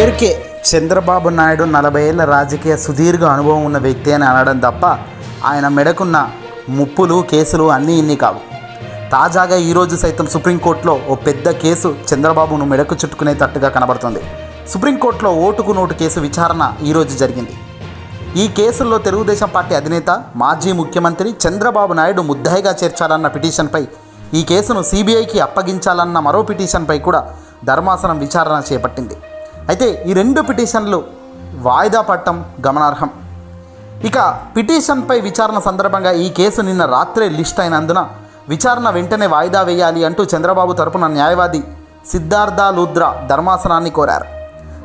పేరుకే చంద్రబాబు నాయుడు నలభై ఏళ్ళ రాజకీయ సుదీర్ఘ అనుభవం ఉన్న వ్యక్తి అని అనడం తప్ప ఆయన మెడకున్న ముప్పులు కేసులు అన్నీ ఇన్ని కావు. తాజాగా ఈరోజు సైతం సుప్రీంకోర్టులో ఓ పెద్ద కేసు చంద్రబాబును మెడకు చుట్టుకునేటట్టుగా కనబడుతుంది. సుప్రీంకోర్టులో ఓటుకు నోటు కేసు విచారణ ఈరోజు జరిగింది. ఈ కేసుల్లో తెలుగుదేశం పార్టీ అధినేత మాజీ ముఖ్యమంత్రి చంద్రబాబు నాయుడు ముద్దాయిగా చేర్చాలన్న పిటిషన్పై ఈ కేసును సిబిఐకి అప్పగించాలన్న మరో పిటిషన్పై కూడా ధర్మాసనం విచారణ చేపట్టింది. అయితే ఈ రెండు పిటిషన్లు వాయిదా పట్టడం గమనార్హం. ఇక పిటిషన్పై విచారణ సందర్భంగా ఈ కేసు నిన్న రాత్రే లిస్ట్ అయినందున విచారణ వెంటనే వాయిదా వేయాలి అంటూ చంద్రబాబు తరపున న్యాయవాది సిద్ధార్థ లూద్రా ధర్మాసనాన్ని కోరారు.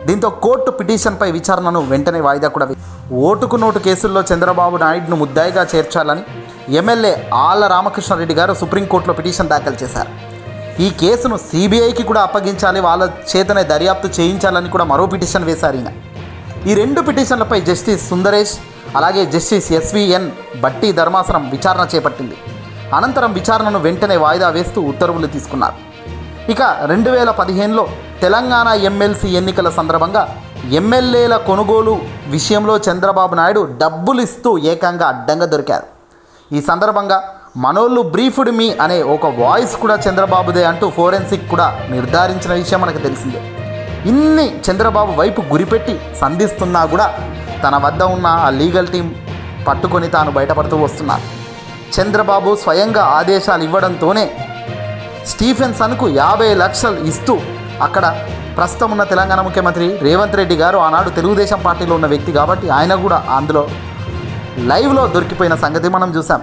దీంతో కోర్టు పిటిషన్పై విచారణను వెంటనే వాయిదా కూడా వే- ఓటుకు నోటు కేసుల్లో చంద్రబాబు నాయుడును ముద్దాయిగా చేర్చాలని ఎమ్మెల్యే ఆళ్ళ రామకృష్ణారెడ్డి గారు సుప్రీంకోర్టులో పిటిషన్ దాఖలు చేశారు. ఈ కేసును సిబిఐకి కూడా అప్పగించాలి వాళ్ళ చేతనే దర్యాప్తు చేయించాలని కూడా మరో పిటిషన్ వేశారు ఈయన. ఈ రెండు పిటిషన్లపై జస్టిస్ సుందరేష్ అలాగే జస్టిస్ ఎస్విఎన్ బట్టి ధర్మాసనం విచారణ చేపట్టింది. అనంతరం విచారణను వెంటనే వాయిదా వేస్తూ ఉత్తర్వులు తీసుకున్నారు. ఇక రెండు వేల పదిహేనులో తెలంగాణ ఎమ్మెల్సీ ఎన్నికల సందర్భంగా ఎమ్మెల్యేల కొనుగోలు విషయంలో చంద్రబాబు నాయుడు డబ్బులు ఇస్తూ ఏకంగా అడ్డంగా దొరికారు. ఈ సందర్భంగా మనోళ్ళు బ్రీఫ్డ్ మీ అనే ఒక వాయిస్ కూడా చంద్రబాబుదే అంటూ ఫోరెన్సిక్ కూడా నిర్ధారించిన విషయం మనకు తెలిసిందే. ఇన్ని చంద్రబాబు వైపు గురిపెట్టి సంధిస్తున్నా కూడా తన వద్ద ఉన్న ఆ లీగల్ టీం పట్టుకొని తాను బయటపడుతూ వస్తున్నారు. చంద్రబాబు స్వయంగా ఆదేశాలు ఇవ్వడంతోనే స్టీఫెన్సన్కు యాభై లక్షలు ఇస్తూ అక్కడ ప్రస్తుతం ఉన్న తెలంగాణ ముఖ్యమంత్రి రేవంత్ రెడ్డి గారు ఆనాడు తెలుగుదేశం పార్టీలో ఉన్న వ్యక్తి కాబట్టి ఆయన కూడా అందులో లైవ్లో దొరికిపోయిన సంగతి మనం చూసాం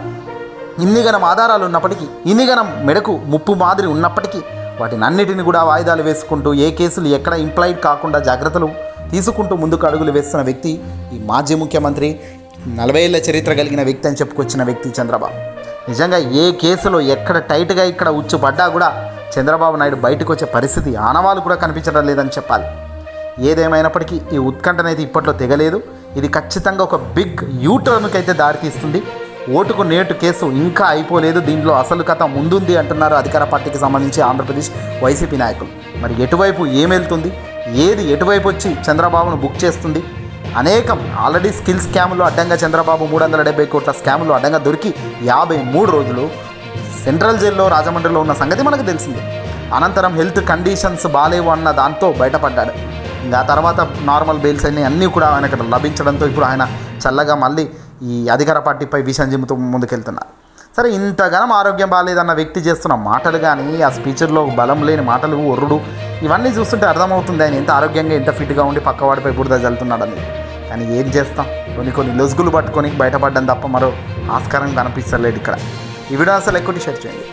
ఇన్నిగనం ఆధారాలు ఉన్నప్పటికీ ఇన్నిగనం మెడకు ముప్పు మాదిరి ఉన్నప్పటికీ వాటిని అన్నిటిని కూడా వాయిదాలు వేసుకుంటూ ఏ కేసులు ఎక్కడ ఇంప్లాయిడ్ కాకుండా జాగ్రత్తలు తీసుకుంటూ ముందుకు అడుగులు వేస్తున్న వ్యక్తి ఈ మాజీ ముఖ్యమంత్రి నలభై ఏళ్ళ చరిత్ర కలిగిన వ్యక్తి అని చెప్పుకొచ్చిన వ్యక్తి చంద్రబాబు. నిజంగా ఏ కేసులో ఎక్కడ టైట్గా ఇక్కడ ఉచ్చు పడ్డా కూడా చంద్రబాబు నాయుడు బయటకు వచ్చే పరిస్థితి ఆనవాళ్ళు కూడా కనిపించడం లేదని చెప్పాలి. ఏదేమైనప్పటికీ ఈ ఉత్కంఠనైతే ఇప్పట్లో తెగలేదు. ఇది ఖచ్చితంగా ఒక బిగ్ యూటర్న్కి అయితే దారితీస్తుంది ఓటుకు నేటు కేసు ఇంకా అయిపోలేదు. దీంట్లో అసలు కథ ముందుంది అంటున్నారు అధికార పార్టీకి సంబంధించి ఆంధ్రప్రదేశ్ వైసీపీ నాయకులు. మరి ఎటువైపు ఏమెళ్తుంది? ఏది ఎటువైపు వచ్చి చంద్రబాబును బుక్ చేస్తుంది? అనేకం ఆల్రెడీ స్కిల్ స్కాములు అడ్డంగా చంద్రబాబు మూడు వందల డెబ్బై కోట్ల స్కాములు అడ్డంగా దొరికి యాభై మూడు రోజులు సెంట్రల్ జైల్లో రాజమండ్రిలో ఉన్న సంగతి మనకు తెలిసిందే. అనంతరం హెల్త్ కండిషన్స్ బాగాలేవు అన్న దాంతో బయటపడ్డాడు. ఆ తర్వాత నార్మల్ బెయిల్స్ అన్ని అన్నీ కూడా ఆయనకు లభించడంతో ఇప్పుడు ఆయన చల్లగా మళ్ళీ ఈ అధికార పార్టీపై విషం జిమ్ముతూ ముందుకెళ్తున్నారు. సరే ఇంతగానం ఆరోగ్యం బాగాలేదన్న వ్యక్తి చేస్తున్న మాటలు కానీ ఆ స్పీచర్లో బలం లేని మాటలు ఒర్రుడు ఇవన్నీ చూస్తుంటే అర్థమవుతుంది ఆయన ఎంత ఆరోగ్యంగా ఎంత ఫిట్గా ఉండి పక్కవాడిపై బురద జల్లుతున్నాడని. కానీ ఏం చేస్తాం? కొన్ని కొన్ని లొసుగులు పట్టుకొని బయటపడడం తప్ప మరో ఆస్కారం కనిపిస్తలేదు ఇక్కడ. ఈ వీడియో అసలు ఎక్కువ షేర్ చేయండి?